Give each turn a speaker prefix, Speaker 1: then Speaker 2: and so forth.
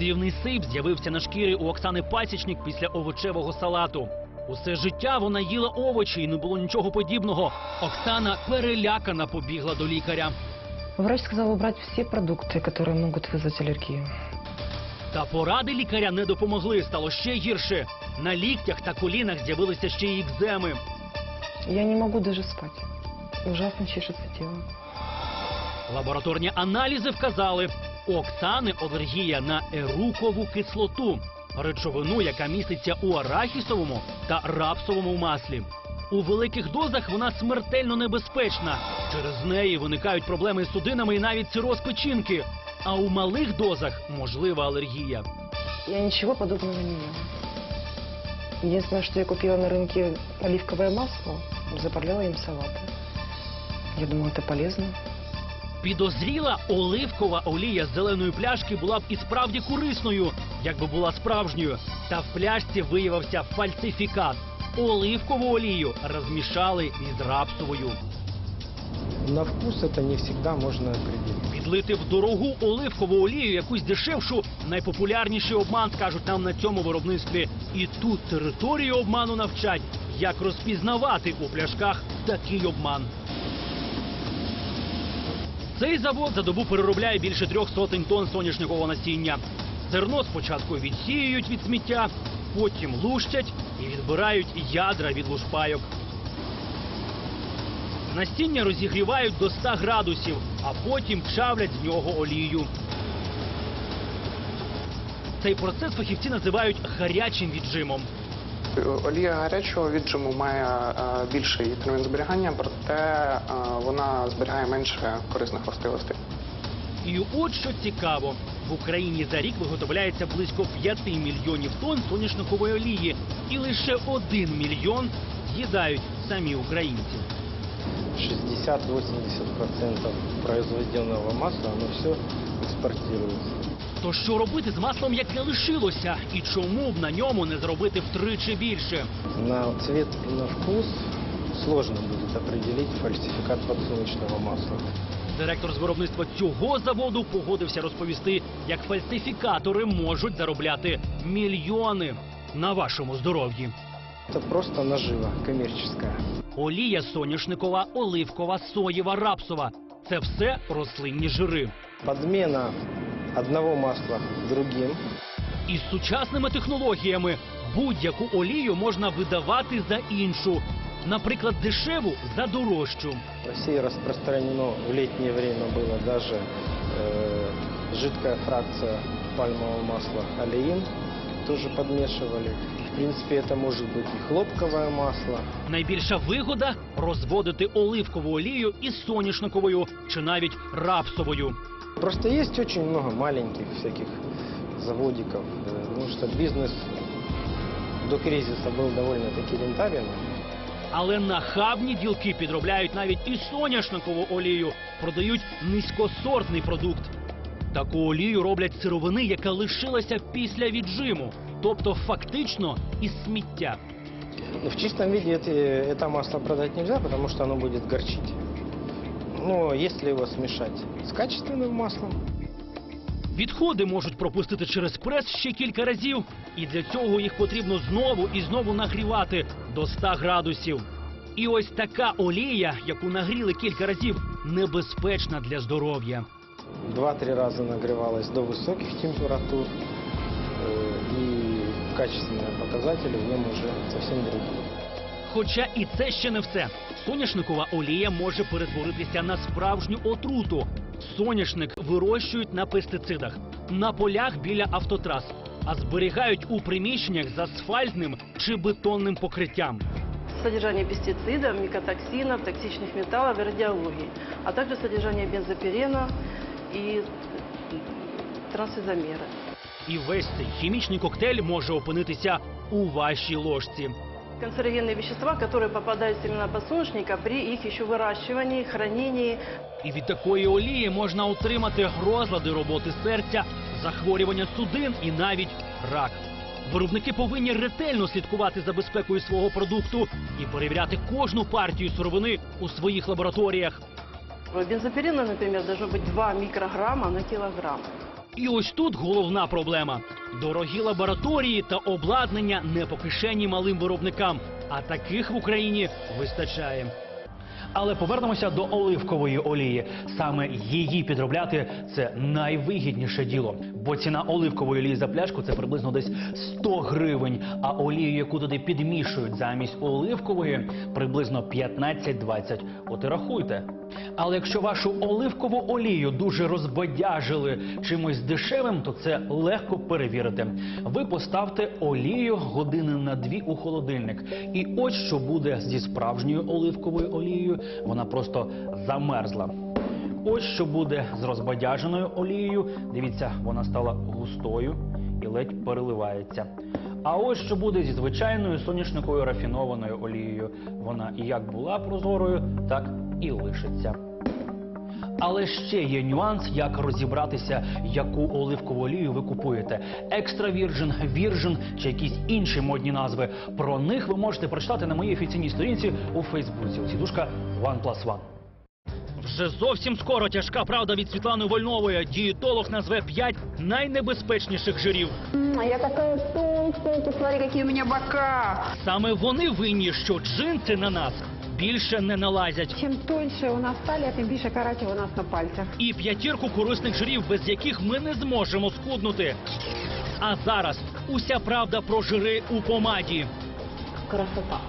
Speaker 1: Дивний сип з'явився на шкірі у Оксани Пасічник після овочевого салату. Усе життя вона їла овочі і не було нічого подібного. Оксана перелякана побігла до лікаря.
Speaker 2: Врач сказал убрать все продукты, которые могут вызвать аллергию.
Speaker 1: Та поради лікаря не допомогли, стало ще гірше. На ліктях та колінах з'явилися ще й екземи.
Speaker 2: Я не могу даже спать. Ужасно чешется тело.
Speaker 1: Лабораторні аналізи вказали, у Оксани алергія на ерукову кислоту, речовину, яка міститься у арахісовому та рапсовому маслі. У великих дозах вона смертельно небезпечна. Через неї виникають проблеми з судинами і навіть цироз печінки. А у малих дозах можлива алергія.
Speaker 2: Я ничего подобного не ела. Единственное, что я купила на рынке оливковое масло, заправляла им салаты. Я думала, это полезно.
Speaker 1: Підозріла оливкова олія з зеленої пляшки була б і справді корисною, якби була справжньою. Та в пляшці виявився фальсифікат. Оливкову олію розмішали із рапсовою.
Speaker 3: На вкус это не всегда можно определить.
Speaker 1: Підлити в дорогу оливкову олію, якусь дешевшу, найпопулярніший обман, скажуть нам на цьому виробництві. І тут територію обману навчать, як розпізнавати у пляшках такий обман. Цей завод за добу переробляє більше трьох сотень тонн соняшникового насіння. Зерно спочатку відсіюють від сміття, потім лущать і відбирають ядра від лушпайок. Настіння розігрівають до 100 градусів, а потім чавлять з нього олію. Цей процес фахівці називають гарячим віджимом.
Speaker 4: Олія гарячого віджиму має е, більший термін зберігання, проте е, вона зберігає менше корисних властивостей.
Speaker 1: І от що цікаво, в Україні за рік виготовляється близько 5 мільйонів тонн соняшникової олії, і лише 1 мільйон з'їдають самі українці.
Speaker 3: 60-80% произведенного масла, оно все экспортируется.
Speaker 1: То що робити з маслом, яке лишилося, і чому б на ньому не зробити втричі більше?
Speaker 3: На цвет и на вкус сложно будет определить фальсификат подсолнечного масла.
Speaker 1: Директор з виробництва цього заводу погодився розповісти, як фальсифікатори можуть заробляти мільйони на вашому здоров'ї.
Speaker 3: Это просто нажива коммерческая.
Speaker 1: Олія соняшникова, оливкова, соєва, рапсова це все рослинні жири.
Speaker 3: Подмена одного масла другим
Speaker 1: Із сучасними технологіями будь-яку олію можна видавати за іншу, наприклад, дешеву за дорожчу.
Speaker 3: В Росії розпространено в літнє время було даже жидка фракція пальмового масла олеин, теж подмешивали. В принципе, это может быть и хлопковое масло.
Speaker 1: Найбільша вигода розводити оливкову олію із соняшниковою чи навіть рапсовою.
Speaker 3: Просто есть очень много маленьких всяких заводиков, э, потому что бизнес до кризиса был довольно-таки рентабельным.
Speaker 1: Але нахабні ділки підробляють навіть і соняшникову олію, продають низькосортний продукт. Таку олію роблять з сировини, яка лишилася після віджиму, тобто фактично із сміття.
Speaker 3: Но в чистом виде это, это масло продать нельзя, потому что оно будет горчить. Но если его смешать с качественным маслом,
Speaker 1: Відходи можуть пропустити через прес ще кілька разів, і для цього їх потрібно знову і знову нагрівати до 100 градусів. І ось така олія, яку нагріли кілька разів, небезпечна для здоров'я.
Speaker 3: 2-3 раза нагревалось до высоких температур, э, и качественные показатели в нем уже совсем другие.
Speaker 1: Хоча і це ще не все. Соняшникова олія може перетворитися на справжню отруту. Соняшник вирощують на пестицидах, на полях біля автотрас, а зберігають у приміщеннях з асфальтним чи бетонним покриттям.
Speaker 5: содержание пестицидов, микотоксинов, токсичных металлов и радиологии, а также содержание бензопирена и трансизомеры.
Speaker 1: І весь цей хімічний коктейль може опинитися у вашій ложці.
Speaker 5: Канцерогенные вещества, которые попадают в семена подсолнечника при их еще выращивании, хранении.
Speaker 1: І від такої олії можна отримати розлади роботи серця, захворювання судин і навіть рак. Виробники повинні ретельно слідкувати за безпекою свого продукту і перевіряти кожну партію сировини у своїх лабораторіях.
Speaker 5: Бензопирена, например, должно быть 2 микрограмма на килограмм.
Speaker 1: І ось тут головна проблема: дорогі лабораторії та обладнання не по кишені малим виробникам, а таких в Україні вистачає. Але повернемося до оливкової олії. Саме її підробляти це найвигідніше діло. Бо ціна оливкової олії за пляшку це приблизно десь 100 гривень. А олію, яку туди підмішують замість оливкової, приблизно 15-20. От і рахуйте. Але якщо вашу оливкову олію дуже розбадяжили чимось дешевим, то це легко перевірити. Ви поставте олію години на дві у холодильник. І ось що буде зі справжньою оливковою олією. Вона просто замерзла. Ось що буде з розбадяженою олією. Дивіться, вона стала густою і ледь переливається. А ось що буде зі звичайною соняшниковою рафінованою олією. Вона як була прозорою, так і лишиться. Але ще є нюанс, як розібратися, яку оливкову олію ви купуєте: екстра вірджин, вірджин чи якісь інші модні назви. Про них ви можете прочитати на моїй офіційній сторінці у Фейсбуці. Сідушка One Plus One. Вже зовсім скоро тяжка правда від Світлани Вольнової. Дієтолог назве п'ять найнебезпечніших жирів.
Speaker 6: А я такая толстая, посмотри, какие у меня бока.
Speaker 1: Саме вони винні, що джинси на нас більше не налазять.
Speaker 6: Чим тоньше у нас талія, тим більше каратів у нас на пальцях.
Speaker 1: і п'ятірку корисних жирів, без яких ми не зможемо схуднути. А зараз уся правда про жири у помаді.
Speaker 6: Красота.